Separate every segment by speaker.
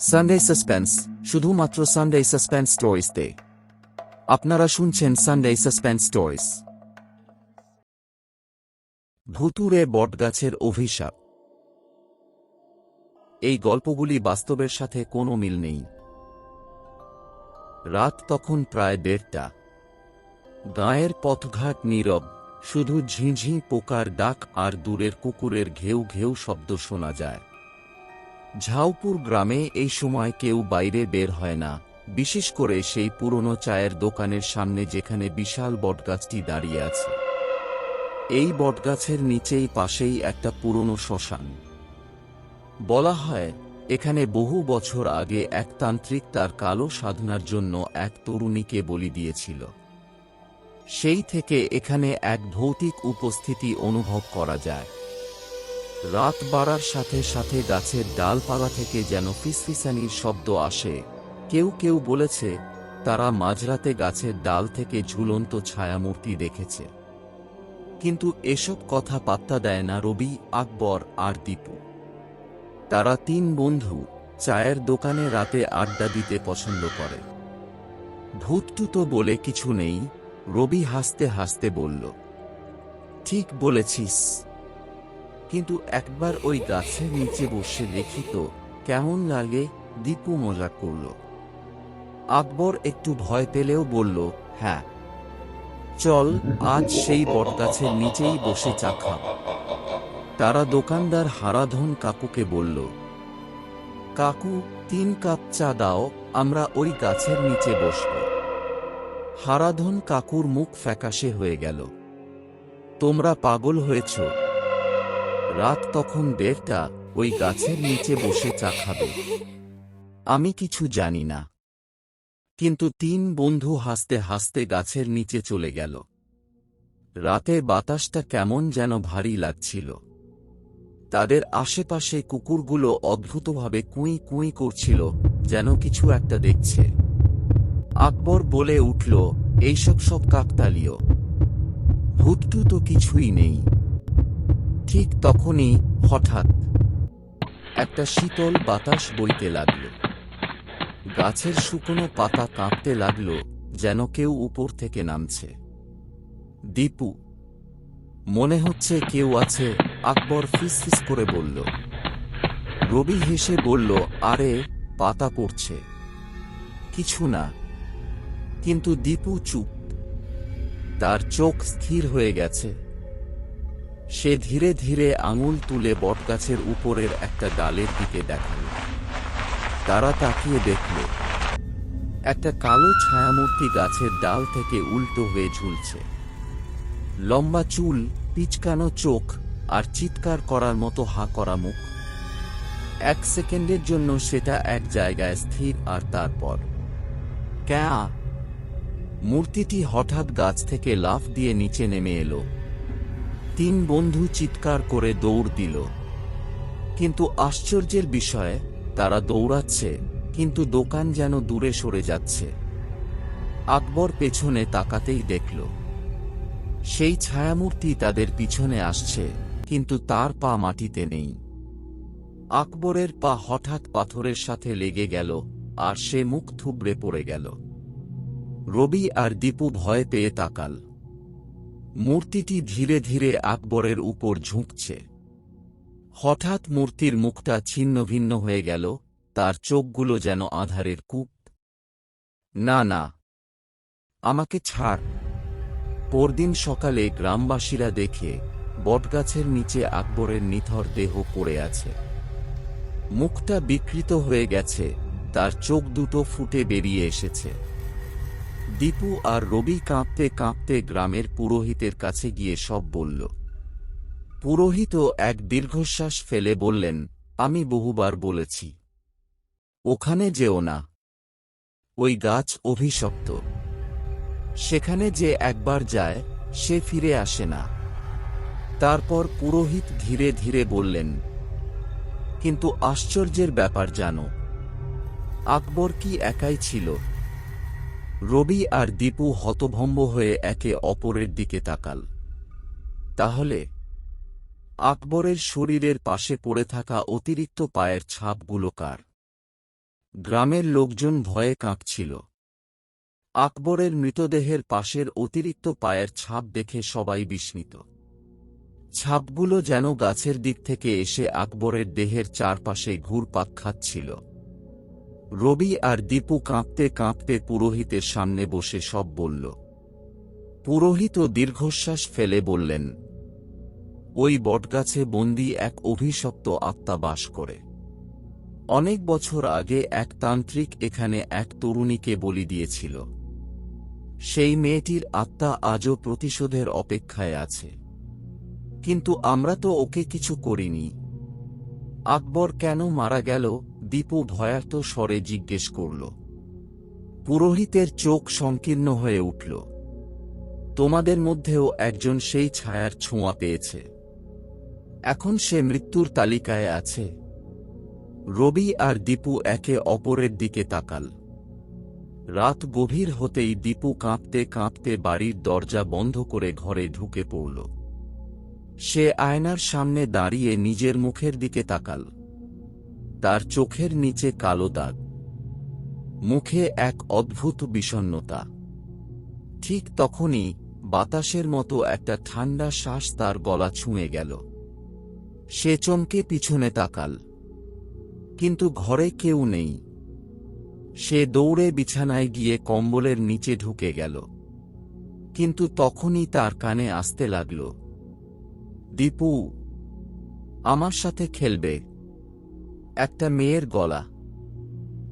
Speaker 1: Sunday suspense শুধুমাত্র Sunday suspense স্টোরিজতে আপনারা শুনছেন সানডে সাসপেন্স স্টোরিজ ভুতুরে বটগাছের অভিশাপ। এই গল্পগুলি বাস্তবের সাথে কোনো মিল নেই। রাত তখন প্রায় দেড়টা। গায়ের পথঘাট নীরব। শুধু ঝিঁঝি পোকার ডাক আর দূরের কুকুরের ঘেউ ঘেউ শব্দ শোনা যায়। ঝাউপুর গ্রামে এই সময় কেউ বাইরে বের হয় না, বিশেষ করে সেই পুরনো চায়ের দোকানের সামনে যেখানে বিশাল বটগাছটি দাঁড়িয়ে আছে। এই বটগাছের নিচেই পাশেই একটা পুরনো শ্মশান। বলা হয়, এখানে বহু বছর আগে এক তান্ত্রিক তার কালো সাধনার জন্য এক তরুণীকে বলি দিয়েছিল। সেই থেকে এখানে এক ভৌতিক উপস্থিতি অনুভব করা যায়। রাত বাড়ার সাথে সাথে গাছের ডালপালা থেকে যেন ফিসফিসানির শব্দ আসে। কেউ কেউ বলেছে, তারা মাঝরাতে গাছের ডাল থেকে ঝুলন্ত ছায়ামূর্তি দেখেছে। কিন্তু এসব কথা পাত্তা দেয় না রবি, আকবর আর দীপু। তারা তিন বন্ধু চায়ের দোকানে রাতে আড্ডা দিতে পছন্দ করে। ভূতটুতো বলে কিছু নেই রবি হাসতে হাসতে বলল, ঠিক বলেছিস। কিন্তু একবার ওই গাছের নিচে বসে দেখি তো কেমন লাগে। দীপু মজা করল। আকবর একটু ভয় পেলেও বলল হ্যাঁ। চল, আজ সেই বটগাছের নিচেই বসে চা খাব। তারা দোকানদার হারাধন কাকুকে বলল, কাকু, তিন কাপ চা দাও, আমরা ওই গাছের নিচে বসব। হারাধন কাকুর মুখ ফ্যাকাশে হয়ে গেল। তোমরা পাগল হয়েছ। রাত তখন দেড়টা, ওই গাছের নিচে বসে চা খাবে। আমি কিছু জানি না। কিন্তু তিন বন্ধু হাসতে হাসতে গাছের নিচে চলে গেল। রাতে বাতাসটা কেমন যেন ভারী লাগছিল। তাদের আশেপাশে কুকুরগুলো অদ্ভুতভাবে কুঁই কুঁই করছিল, যেন কিছু একটা দেখছে। আকবর বলে উঠল, এইসব সব কাকতালীয়। ভূতটু তো কিছুই নেই। ঠিক তখনই হঠাৎ একটা শীতল বাতাস বইতে লাগল। গাছের শুকনো পাতা কাঁপতে লাগল, যেন কেউ উপর থেকে নামছে। দীপু, মনে হচ্ছে কেউ আছে, আকবর ফিসফিস করে বলল। রবি হেসে বলল, আরে, পাতা পড়ছে। কিছু না কিন্তু দীপু চুপ। তার চোখ স্থির হয়ে গেছে। সে ধীরে ধীরে আঙুল তুলে বটগাছের উপরের একটা ডালের দিকে দেখাল। তারা তাকিয়ে দেখল, একটা কালো ছায়ামূর্তি গাছের ডাল থেকে উল্টো হয়ে ঝুলছে। লম্বা চুল, পিচকানো চোখ আর চিৎকার করার মতো হা করা মুখ। এক সেকেন্ডের জন্য সেটা এক জায়গায় স্থির আর তারপর, ক্যা? মূর্তিটি হঠাৎ গাছ থেকে লাফ দিয়ে নিচে নেমে এলো। তিন বন্ধু চিৎকার করে দৌড় দিল। কিন্তু আশ্চর্যের বিষয়ে, তারা দৌড়াচ্ছে, কিন্তু দোকান যেন দূরে সরে যাচ্ছে। আকবর পেছনে তাকাতেই দেখল, সেই ছায়ামূর্তি তাদের পিছনে আসছে, কিন্তু তার পা মাটিতে নেই। আকবরের পা হঠাৎ পাথরের সাথে লেগে গেল, আর সে মুখ থুবড়ে পড়ে গেল। রবি আর দীপু ভয় পেয়ে তাকাল। মূর্তিটি ধীরে ধীরে আকবরের উপর ঝুঁকছে। হঠাৎ মূর্তির মুখটা ছিন্ন ভিন্ন হয়ে গেল, তার চোখগুলো যেন আধারের কূপ। না না, আমাকে ছাড়। পরদিন সকালে গ্রামবাসীরা দেখে বটগাছের নিচে আকবরের নিথর দেহ পড়ে আছে। মুখটা বিকৃত হয়ে গেছে, তার চোখ দুটো ফুটে বেরিয়ে এসেছে। দীপু আর রবি কাঁপতে কাঁপতে গ্রামের পুরোহিতের কাছে গিয়ে সব বলল। পুরোহিতও এক দীর্ঘশ্বাস ফেলে বললেন, আমি বহুবার বলেছি। ওখানে যেও না। ওই গাছ অভিশপ্ত। সেখানে যে একবার যায়, সে ফিরে আসে না। তারপর পুরোহিত ধীরে ধীরে বললেন, কিন্তু আশ্চর্যের ব্যাপার জানো, আকবর কি একাই ছিল? রবি আর দীপু হতভম্ব হয়ে একে অপরের দিকে তাকাল। তাহলে, আকবরের শরীরের পাশে পড়ে থাকা অতিরিক্ত পায়ের ছাপগুলো কার? গ্রামের লোকজন ভয়ে কাঁপছিল। আকবরের মৃতদেহের পাশের অতিরিক্ত পায়ের ছাপ দেখে সবাই বিস্মিত। ছাপগুলো যেন গাছের দিক থেকে এসে আকবরের দেহের চারপাশে ঘুরপাক খাচ্ছিল। রবি আর দীপু কাঁপতে কাঁপতে পুরোহিতের সামনে বসে সব বলল। পুরোহিত দীর্ঘশ্বাস ফেলে বললেন, ওই বটগাছে বন্দি এক অভিশপ্ত আত্মা বাস করে। অনেক বছর আগে এক তান্ত্রিক এখানে এক তরুণীকে বলি দিয়েছিল। সেই মেয়েটির আত্মা আজও প্রতিশোধের অপেক্ষায় আছে। কিন্তু আমরা তো ওকে কিছু করিনি। আকবর কেন মারা গেল দীপু ভয়ার্ত স্বরে জিজ্ঞেস করল। পুরোহিতের চোখ সংকীর্ণ হয়ে উঠল। তোমাদের মধ্যেও একজন সেই ছায়ার ছোঁয়া পেয়েছে। এখন সে মৃত্যুর তালিকায় আছে। রবি আর দীপু একে অপরের দিকে তাকাল। রাত গভীর হতেই দীপু কাঁপতে কাঁপতে বাড়ির দরজা বন্ধ করে ঘরে ঢুকে পড়ল। সে আয়নার সামনে দাঁড়িয়ে নিজের মুখের দিকে তাকাল। তার চোখের নিচে কালো দাগ। মুখে এক অদ্ভুত বিষণ্নতা ঠিক তখনই বাতাসের মতো একটা ঠান্ডা শ্বাস তার গলা ছুঁয়ে গেল। সে চমকে পিছনে তাকাল। কিন্তু ঘরে কেউ নেই। সে দৌড়ে বিছানায় গিয়ে কম্বলের নিচে ঢুকে গেল। কিন্তু তখনই তার কানে আসতে লাগল, দীপু, আমার সাথে খেলবে। একটা মেয়ের গলা।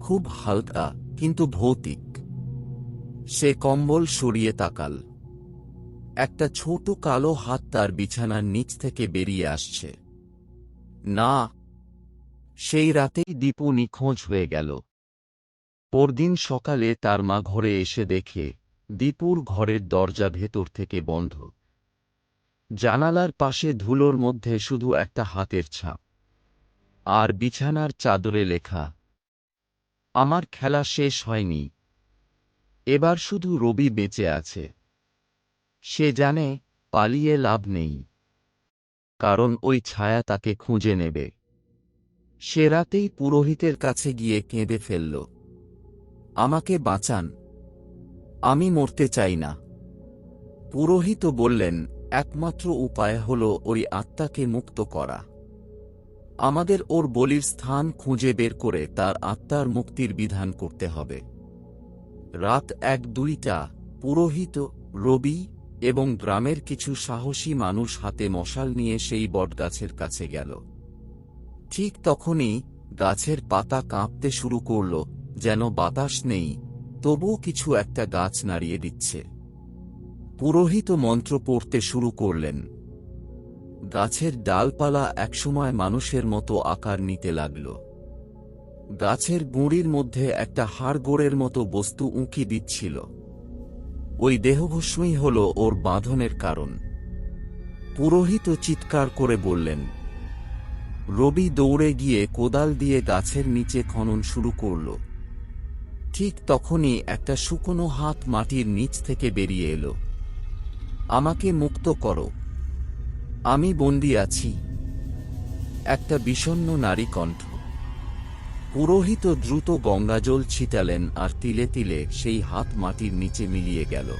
Speaker 1: খুব হালকা, কিন্তু ভৌতিক। সে কম্বল সরিয়ে তাকাল। একটা ছোট কালো হাত তার বিছানার নিচ থেকে বেরিয়ে আসছে। না। সেই রাতেই দীপু নিখোঁজ হয়ে গেল। পরদিন সকালে তার মা ঘরে এসে দেখে, দীপুর ঘরের দরজা ভেতর থেকে বন্ধ। জানালার পাশে ধুলোর মধ্যে শুধু একটা হাতের ছাপ। আর বিছানার চাদরে লেখা, আমার খেলা শেষ হয়নি। এবার শুধু রবি বেঁচে আছে। সে জানে পালিয়ে লাভ নেই। কারণ ওই ছায়া তাকে খুঁজে নেবে। সে রাতেই পুরোহিতের কাছে গিয়ে কেঁদে ফেলল, আমাকে বাঁচান। আমি মরতে চাই না। পুরোহিত বললেন, একমাত্র উপায় হল ওই আত্মাকে মুক্ত করা। আমাদের ওর বলির স্থান খুঁজে বের করে তার আত্মার মুক্তির বিধান করতে হবে। রাত এক দুইটা, পুরোহিত, রবি এবং গ্রামের কিছু সাহসী মানুষ হাতে মশাল নিয়ে সেই বটগাছের কাছে গেল। ঠিক তখনই গাছের পাতা কাঁপতে শুরু করল, যেন বাতাস নেই, তবুও কিছু একটা গাছ নাড়িয়ে দিচ্ছে। পুরোহিত মন্ত্র পড়তে শুরু করলেন গাছের ডালপালা একসময় মানুষের মতো আকার নিতে লাগল। গাছের গুঁড়ির মধ্যে একটা হাড়গোড়ের মতো বস্তু উঁকি দিচ্ছিল। ওই দেহভস্মই হল ওর বাঁধনের কারণ। পুরোহিত চিৎকার করে বললেন, রবি দৌড়ে গিয়ে কোদাল দিয়ে গাছের নিচে খনন শুরু করল। ঠিক তখনই একটা শুকনো হাত মাটির নিচ থেকে বেরিয়ে এলো। আমাকে মুক্ত করো। আমি বন্দি আছি। একটা বিষণ্ন নারী কণ্ঠ। পুরোহিত দ্রুত গঙ্গাজল ছিটালেন আর তিলে তিলে সেই হাত মাটির নিচে মিলিয়ে গেল।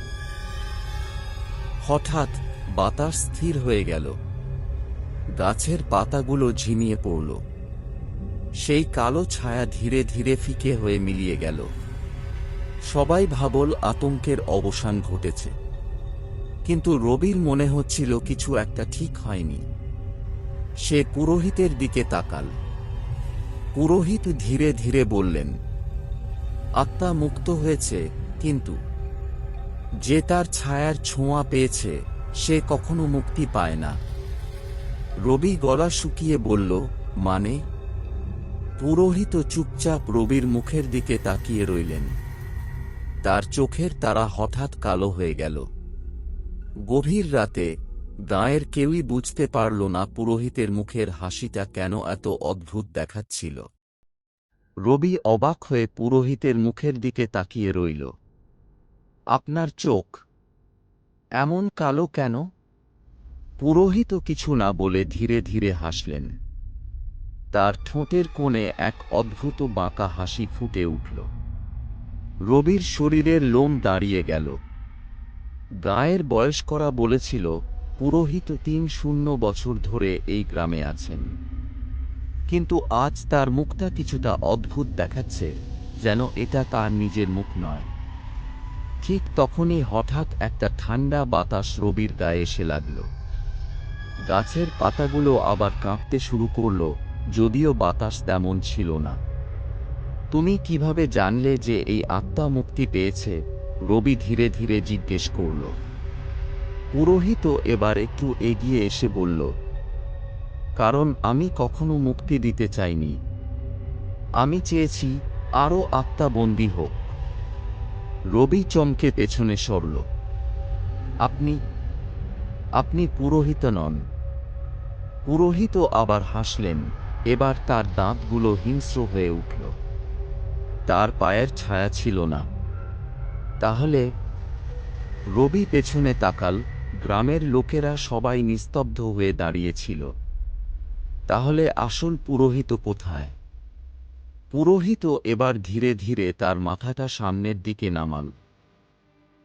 Speaker 1: হঠাৎ বাতাস স্থির হয়ে গেল। গাছের পাতাগুলো ঝিমিয়ে পড়ল। সেই কালো ছায়া ধীরে ধীরে ফিকে হয়ে মিলিয়ে গেল। সবাই ভাবল আতঙ্কের অবসান ঘটেছে। কিন্তু রবির মনে হচ্ছিল কিছু একটা ঠিক হয়নি। সে পুরোহিতের দিকে তাকাল। পুরোহিত ধীরে ধীরে বললেন, আত্মা মুক্ত হয়েছে, কিন্তু যে তার ছায়ার ছোঁয়া পেয়েছে, সে কখনো মুক্তি পায় না। রবি গলা শুকিয়ে বলল মানে? পুরোহিত চুপচাপ রবির মুখের দিকে তাকিয়ে রইলেন। তার চোখের তারা হঠাৎ কালো হয়ে গেল। গভীর রাতে, গাঁয়ের কেউই বুঝতে পারল না পুরোহিতের মুখের হাসিটা কেন এত অদ্ভুত দেখাচ্ছিল। রবি অবাক হয়ে পুরোহিতের মুখের দিকে তাকিয়ে রইল। আপনার চোখ এমন কালো কেন? পুরোহিত কিছু না বলে ধীরে ধীরে হাসলেন। তার ঠোঁটের কোণে এক অদ্ভুত বাঁকা হাসি ফুটে উঠল। রবির শরীরের লোম দাঁড়িয়ে গেল। গায়ের বয়স করা বলেছিল, পুরোহিত তিন শূন্য বছর ধরে এই গ্রামে আছেন। কিন্তু আজ তার মুখটা কিছুটা অদ্ভুত দেখাচ্ছে, যেন এটা তার নিজের মুখ নয়। ঠিক তখনই হঠাৎ একটা ঠান্ডা বাতাস রবির গায়ে এসে লাগল। গাছের পাতাগুলো আবার কাঁপতে শুরু করল, যদিও বাতাস তেমন ছিল না। তুমি কীভাবে জানলে যে এই আত্মা মুক্তি পেয়েছে? রবি ধীরে ধীরে জিজ্ঞেস করল, পুরোহিত এবার একটু এগিয়ে এসে বলল, কারণ আমি কখনো মুক্তি দিতে চাইনি। আমি চেয়েছি আরও আত্মা বন্দী হোক রবি চমকে পেছনে সরল, আপনি আপনি পুরোহিত নন পুরোহিত আবার হাসলেন, এবার তার দাঁতগুলো হিংস্র হয়ে উঠল। তার পায়ের ছায়া ছিল না। তাহলে রবি পেছনে তাকাল, গ্রামের লোকেরা সবাই নিস্তব্ধ হয়ে দাঁড়িয়েছিল। তাহলে আসল পুরোহিত কোথায়? পুরোহিত এবার ধীরে ধীরে তার মাথাটা সামনের দিকে নামাল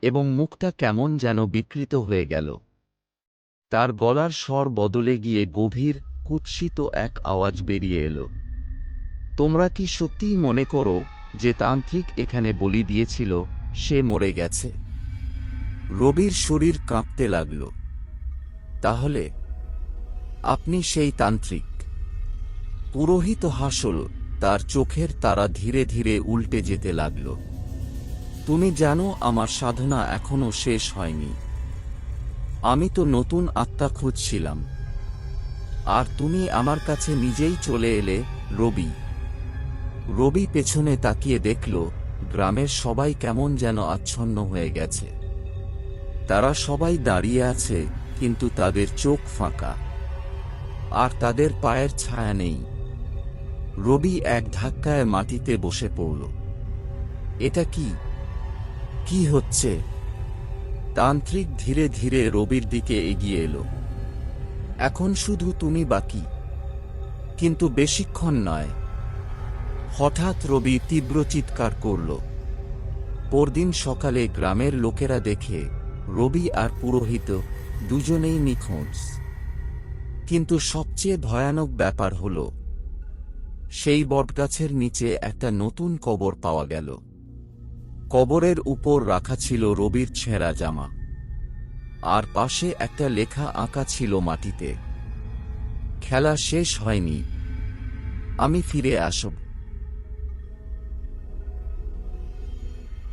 Speaker 1: এবং মুখটা কেমন যেন বিকৃত হয়ে গেল। তার গলার স্বর বদলে গিয়ে গভীর, কুৎসিত এক আওয়াজ বেরিয়ে এলো। তোমরা কি সত্যিই মনে করো যে তান্ত্রিক এখানে বলি দিয়েছিল সে মরে গেছে। রবির শরীর কাঁপতে লাগল। তাহলে আপনি সেই তান্ত্রিক। পুরোহিত হাসল, তার চোখের তারা ধীরে ধীরে উল্টে যেতে লাগল। তুমি জানো, আমার সাধনা এখনও শেষ হয়নি। আমি তো নতুন আত্মা খুঁজছিলাম। আর তুমি আমার কাছে নিজেই চলে এলে, রবি। রবি পেছনে তাকিয়ে দেখল গ্রামের সবাই কেমন যেন আচ্ছন্ন হয়ে গেছে। তারা সবাই দাঁড়িয়ে আছে, কিন্তু তাদের চোখ ফাঁকা। আর তাদের পায়ের ছায়া নেই। রবি এক ধাক্কায় মাটিতে বসে পড়ল। এটা কি? কি হচ্ছে? তান্ত্রিক ধীরে ধীরে রবির দিকে এগিয়ে এলো। এখন শুধু তুমি বাকি। কিন্তু বেশিক্ষণ নয়। হঠাৎ রবি তীব্র চিৎকার করল। পরদিন সকালে গ্রামের লোকেরা দেখে রবি আর পুরোহিত দুজনেই নিখোঁজ। কিন্তু সবচেয়ে ভয়ানক ব্যাপার হল, সেই বটগাছের নিচে একটা নতুন কবর পাওয়া গেল। কবরের উপর রাখা ছিল রবির ছেঁড়া জামা। আর পাশে একটা লেখা আঁকা ছিল মাটিতে। খেলা শেষ হয়নি। আমি ফিরে আসব।